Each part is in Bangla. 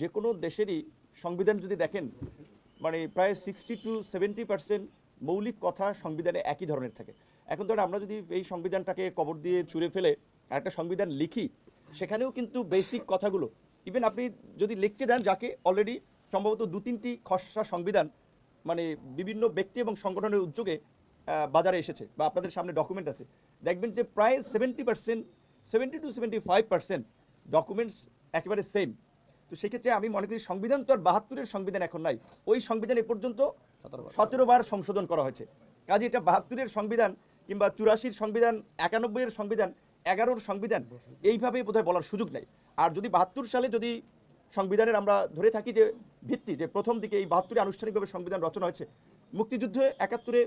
যে কোনো দেশেরই সংবিধান যদি দেখেন মানে প্রায় সিক্সটি টু সেভেন্টি পার্সেন্ট মৌলিক কথা সংবিধানে একই ধরনের থাকে। এখন ধরেন আমরা যদি এই সংবিধানটাকে কবর দিয়ে ছুঁড়ে ফেলে একটা সংবিধান লিখি, সেখানেও কিন্তু বেসিক কথাগুলো ইভেন আপনি যদি লিখতে দেন যাকে অলরেডি সম্ভবত দু তিনটি খসড়া সংবিধান মানে বিভিন্ন ব্যক্তি এবং সংগঠনের উদ্যোগে বাজারে এসেছে বা আপনাদের সামনে ডকুমেন্ট আছে, দেখবেন যে প্রায় seventy percent seventy two seventy five percent documents একেবারে সেম তো সেক্ষেত্রে আমি মনে করি সংবিধান তো আর বাহাত্তরের সংবিধান এখন নাই। ওই সংবিধান এ পর্যন্ত সতেরো বার। সংশোধন করা হয়েছে। কাজে এটা বাহাত্তরের সংবিধান কিংবা চুরাশির সংবিধান একানব্বইয়ের সংবিধান এগারোর সংবিধান এইভাবে বোধহয় বলার সুযোগ নেই। আর যদি বাহাত্তর সালে যদি সংবিধানের আমরা ধরে থাকি যে ভিত্তি যে প্রথম দিকে এই বাহাত্তরে আনুষ্ঠানিকভাবে সংবিধান রচনা হয়েছে মুক্তিযুদ্ধে একাত্তরে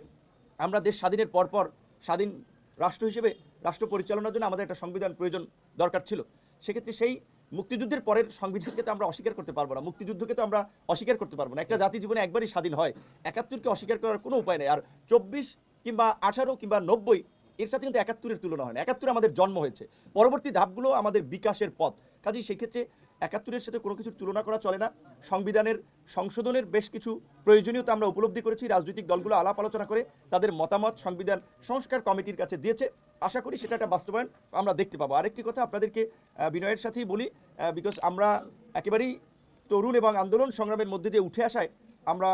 আমরা দেশ স্বাধীনের পরপর স্বাধীন রাষ্ট্র হিসেবে রাষ্ট্র পরিচালনার জন্য আমাদের একটা সংবিধান প্রয়োজন দরকার ছিল। সেক্ষেত্রে সেই মুক্তিযুদ্ধের পরের সংবিধানকে তো আমরা অস্বীকার করতে পারব না। মুক্তিযুদ্ধকে তো আমরা অস্বীকার করতে পারব না। একটা জাতি জীবনে একবারই স্বাধীন হয়। একাত্তরকে অস্বীকার করার কোনো উপায় নেই। আর চব্বিশ কিংবা আঠারো কিংবা নব্বই এর সাথে কিন্তু একাত্তরের তুলনা হয় না। একাত্তরে আমাদের জন্ম হয়েছে। পরবর্তী ধাপগুলো আমাদের বিকাশের পথ। কাজেই সেই ক্ষেত্রে একাত্তরের সাথে কোনো কিছুর তুলনা করা চলে না। সংবিধানের, সংশোধনের বেশ কিছু প্রয়োজনীয়তা আমরা উপলব্ধি করেছি। রাজনৈতিক দলগুলো আলাপ আলোচনা করে তাদের মতামত সংবিধান সংস্কার কমিটির কাছে দিয়েছে। আশা করি সেটা একটা বাস্তবায়ন আমরা দেখতে পাবো। আরেকটি কথা আপনাদেরকে বিনয়ের সাথেই বলি বিকজ আমরা একেবারেই তরুণ এবং আন্দোলন সংগ্রামের মধ্যে দিয়ে উঠে আসায় আমরা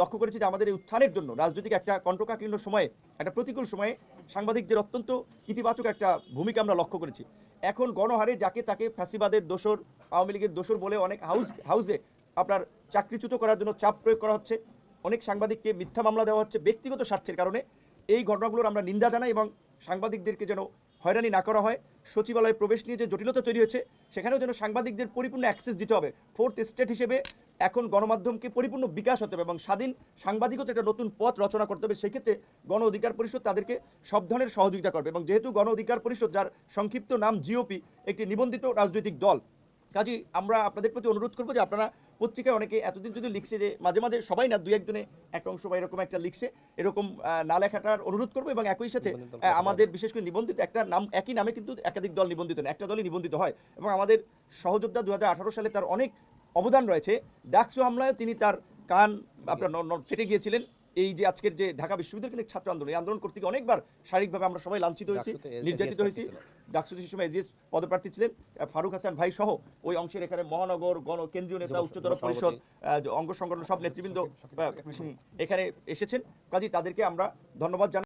লক্ষ্য করেছি যে আমাদের এই উত্থানের জন্য রাজনৈতিক একটা কণ্ঠকাকীর্ণ সময়ে, একটা প্রতিকূল সময়ে সাংবাদিকদের অত্যন্ত ইতিবাচক একটা ভূমিকা আমরা লক্ষ্য করেছি। এখন গণহারে যাকে তাকে ফ্যাসিবাদের দোসর আওয়ামী লীগের দোসর বলে অনেক হাউস, হাউসে আপনার চাকরিচ্যুত করার জন্য চাপ প্রয়োগ করা হচ্ছে। অনেক সাংবাদিককে মিথ্যা মামলা দেওয়া হচ্ছে ব্যক্তিগত স্বার্থের কারণে। এই ঘটনাগুলোর আমরা নিন্দা জানাই এবং সাংবাদিকদেরকে যেন হয়রানি না করা হয়। সচিবালয়ে প্রবেশ নিয়ে যে জটিলতা তৈরি হয়েছে, সেখানেও যেন সাংবাদিকদের পরিপূর্ণ অ্যাক্সেস দিতে হবে। ফোর্থ স্টেট হিসেবে এখন গণমাধ্যমকে পরিপূর্ণ বিকাশ হতে হবে এবং স্বাধীন সাংবাদিকতা একটা নতুন পথ রচনা করতে হবে সেক্ষেত্রে গণ অধিকার পরিষদ তাদেরকে সব ধরনের সহযোগিতা করবে এবং যেহেতু গণ অধিকার পরিষদ যার সংক্ষিপ্ত নাম জিওপি একটি নিবন্ধিত রাজনৈতিক দল। কাজী আমরা আপনাদের প্রতি অনুরোধ করব যে আপনারা পত্রিকায় অনেকে এতদিন যদি লিখছে যে মাঝে মাঝে সবাই না দুই একজনে এক অংশ বা এরকম একটা লিখছে এরকম না লেখাটার অনুরোধ করব এবং একই সাথে আমাদের বিশেষ করে নিবন্ধিত একটা নাম একই নামে কিন্তু একাধিক দল নিবন্ধিত না একটা দলই নিবন্ধিত হয় এবং আমাদের সহযোদ্ধা দু সালে তার অনেক অবদান রয়েছে। ডাকসু হামলায় তিনি তার কান আপনার ফেটে গিয়েছিলেন। এই যে আজকের যে ঢাকা বিশ্ববিদ্যালয় ছাত্র আন্দোলন এই আন্দোলন করতে গিয়ে অনেকবার শারীরিকভাবে আমরা সবাই লাঞ্ছিত হয়েছি নির্যাতিত হয়েছি। প্রার্থী ডাকসু সেই সময় এজিএস পদপ্রার্থী ছিলেন ফারুক হাসান ভাই সহ ওই অংশের এখানে মহানগর গণ কেন্দ্রীয় নেতা উচ্চতর পরিষদ আহ, অঙ্গ সংগঠন সব নেতৃবৃন্দ এখানে এসেছেন। কাজী তাদেরকে আমরা ধন্যবাদ জানাই।